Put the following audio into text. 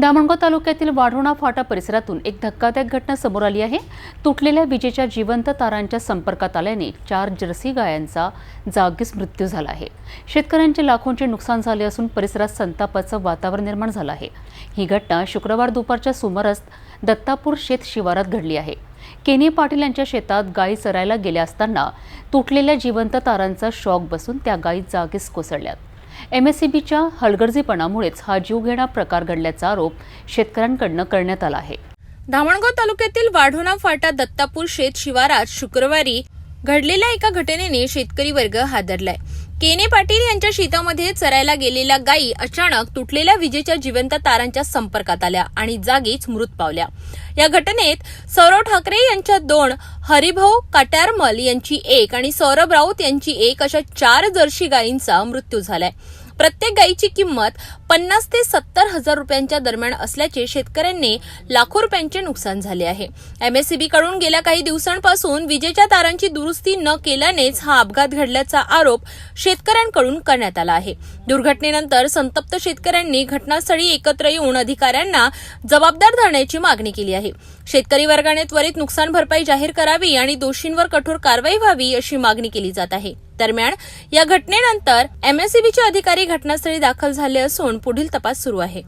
दामणगाव तालुक्यातील वाढोणा फाटा परिसरातून एक धक्कादायक घटना समोर आली आहे. तुटलेल्या विजेच्या जिवंत तारांच्या संपर्कात आल्याने चार जर्सी गायांचा जागीच मृत्यू झाला आहे. शेतकऱ्यांचे लाखोंचे नुकसान झाले असून परिसरात संतापाचं वातावरण निर्माण झालं आहे. ही घटना शुक्रवार दुपारच्या सुमारास दत्तापूर शेत शिवारात घडली आहे. केनी पाटील यांच्या शेतात गायी चरायला गेल्या असताना तुटलेल्या जिवंत तारांचा शॉक बसून त्या गायी जागीच कोसळल्यात. एमएससीबीच्या हलगर्जीपणामुळेच हा जीवघेणा प्रकार घडल्याचा आरोप शेतकऱ्यांकडनं करण्यात आला आहे. धामणगाव तालुक्यातील वाढोणा फाटा दत्तापूर शेत शिवारात शुक्रवारी घडलेल्या एका घटनेने शेतकरी वर्ग हादरलाय. केने पाटील यांच्या शेतामध्ये चरायला गेलेल्या गायी अचानक तुटलेल्या विजेच्या जिवंत तारांच्या संपर्कात आल्या आणि जागीच मृत पावल्या. या घटनेत सौरव ठाकरे यांच्या दोन हरिभाऊ काट्यारमल यांची एक आणि सौरभ राऊत यांची एक अशा चार जर्शी गायींचा मृत्यू झालाय. प्रत्येक गायीची किंमत पन्नास ते सत्तर हजार रुपयांच्या दरम्यान असल्याचे शेतकऱ्यांनी लाखो रुपयांचे नुकसान झाले आहे. एमएससीबी कडून गेल्या काही दिवसांपासून विजेच्या तारांची दुरुस्ती न केल्यानेच हा अपघात घडल्याचा आरोप शेतकऱ्यांकडून करण्यात आला आहे. दुर्घटनेनंतर संतप्त शेतकऱ्यांनी घटनास्थळी एकत्र येऊन अधिकाऱ्यांना जबाबदार धरण्याची मागणी केली आहे. शेतकरी वर्गाने त्वरित नुकसान भरपाई जाहीर करावी आणि दोषींवर कठोर कारवाई व्हावी अशी मागणी केली जात आहे. दरम्यान या घटनेनंतर एमएससीबीचे अधिकारी घटनास्थळी दाखल झाले असून पुढील तपास सुरू आहे.